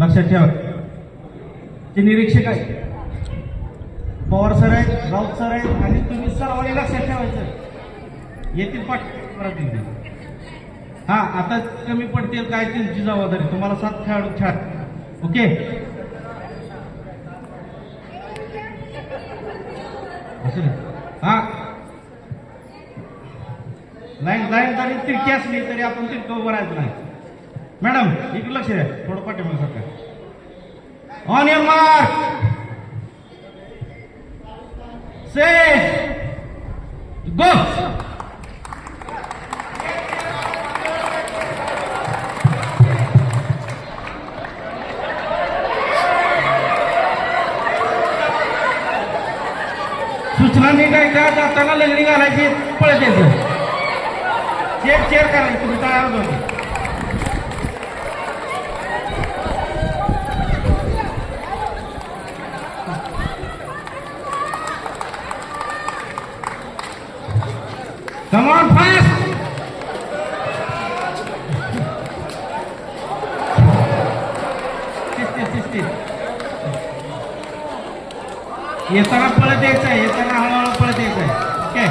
लक्षात ठेवा. ते निरीक्षक आहेत पवार सर आहेत राऊत सर आहेत आणि तुम्ही सर्वांनी लक्षात ठेवायचं. येतील पाठ परत येतील हा आता कमी पडतील काय त्यांची जबाबदारी. तुम्हाला सात खेळाडू छान ओके? असं हा. लाईन लाईन जरी तिरकी असली तरी आपण तिरकं उभं राहायचं नाही. मॅडम इकडे लक्ष द्या. थोडं पाठीमागे सरकार on your mark set go सूचना निघायच्या जाताना लंगडी घालायची पळत यायचं. चेक चेक करायची तुम्ही तयार होती. Come on, fast! शिस्तीत, शिस्तीत. येताना पळत यायचं आहे येताना हळूहळू पळत यायचं आहे ओके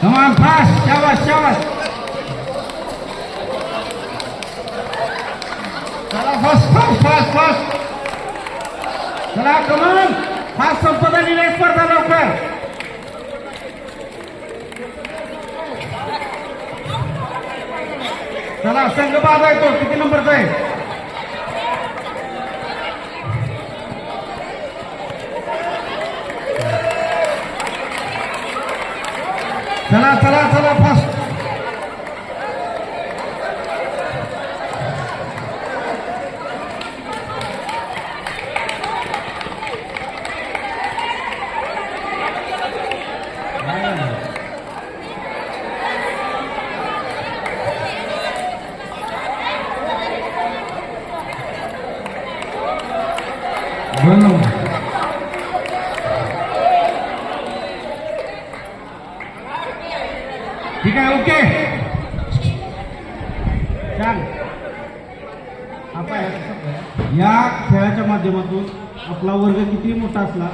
Come on, fast, शाबास शाबास चला Fast fast fast fast चला कमान फास्ट संपदा निलय स्पर्धा लवकर. चला संघ बाद आहे तो किती नंबरचा आहे? चला चला चला फास्ट दोन नंबर ठीक आहे ओके. चाल. आपण या खेळाच्या माध्यमातून आपला वर्ग किती मोठा असला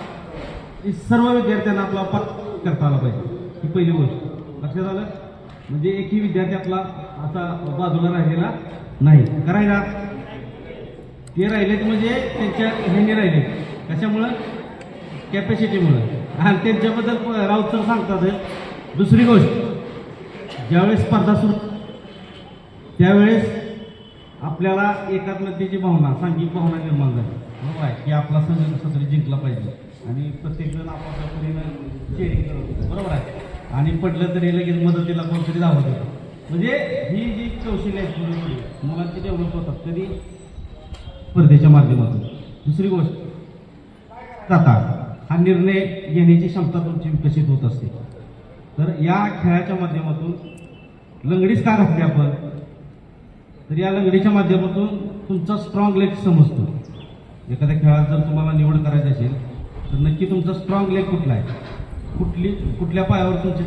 तरी सर्व विद्यार्थ्यांना आपला पत करता आला पाहिजे. ही पहिली गोष्ट. लक्षात आलं? म्हणजे एकही विद्यार्थी आपला असा बाजूला राहिलेला नाही. करायला ते राहिलेत म्हणजे त्यांच्या ह्याने राहिले. कशामुळं? कॅपॅसिटीमुळं आणि त्यांच्याबद्दल राऊत सर सांगतात दुसरी गोष्ट ज्यावेळेस स्पर्धा सुरू त्यावेळेस आपल्याला एकात्मतेची भावना सांघिक भावना निर्माण झाली. बरोबर आहे. की आपला संघ कसं तरी जिंकला पाहिजे. आणि प्रत्येक जण आपापल्या परीनं शेअरिंग करत होतं. बरोबर आहे. आणि पडलं तरी लगेच मदतीला कोणतरी धावत होतं. म्हणजे ही जी कौशल्य आहेत मुलांची डेव्हलप होतात तरी स्पर्धेच्या माध्यमातून. दुसरी गोष्ट आता हा निर्णय घेण्याची क्षमता तुमची विकसित होत असते. तर या खेळाच्या माध्यमातून लंगडीच का घातली आपण? तर या लंगडीच्या माध्यमातून तुमचा स्ट्रॉंग लेग समजतो. एखाद्या खेळात जर तुम्हाला निवड करायची असेल तर नक्की तुमचा स्ट्रॉंग लेग कुठला आहे? कुठली कुठल्या पायावर तुमची